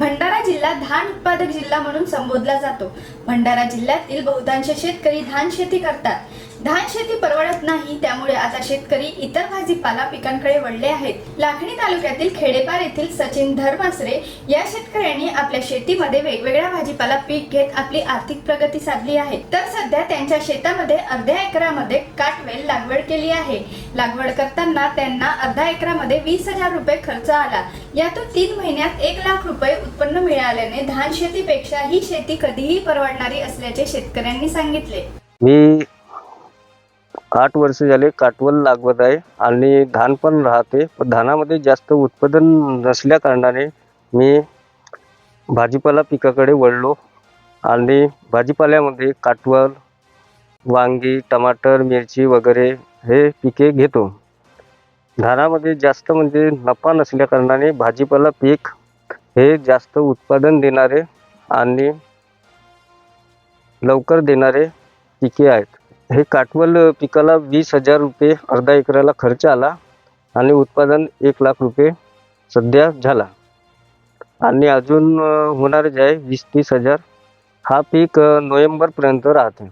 भंडारा जिल्हा धान उत्पादक जिल्हा म्हणून संबोधला जातो. भंडारा जिल्ह्यातील बहुतांश शेतकरी धान शेती करतात. धान शेती परवडत नाही त्यामुळे आता शेतकरी इतर भाजीपाला पिकांकडे वळले आहेत. लाखणी तालुक्यातील खेडेपार येथील सचिन धर्मासरे या शेतकऱ्यांनी आपल्या शेतीमध्ये वेगवेगळ्या भाजीपाला पीक घेत आपली आर्थिक प्रगती साधली आहे. तर सध्या त्यांच्या शेतामध्ये अर्ध्या एकरामध्ये काटवेल लागवड केली आहे. लागवड करताना त्यांना अर्धा एकरामध्ये वीस हजार रुपये खर्च आला. यातून तीन महिन्यात एक लाख रुपये उत्पन्न मिळाल्याने धान शेतीपेक्षा ही शेती कधीही परवडणारी असल्याचे शेतकऱ्यांनी सांगितले. मी आठ वर्ष झाले काटवल लागवत आहे आणि धान पण राहते. पण धानामध्ये जास्त उत्पादन नसल्या कारणाने मी भाजीपाला पिकाकडे वळलो. आणि भाजीपाल्यामध्ये काटवल वांगी टमाटर मिरची वगैरे हे पिके घेतो. धानामध्ये जास्त म्हणजे नफा नसल्या कारणाने भाजीपाला पीक हे जास्त उत्पादन देणारे आणि लवकर देणारे पिके आहेत. हे काटवल पिकाला वीस हजार रुपये अर्धा एकराला खर्च आला आणि उत्पादन एक लाख रुपये सध्या झाला. आणि अजून होणार होणारच आहे वीस तीस हजार हा पीक नोव्हेंबरपर्यंत राहते.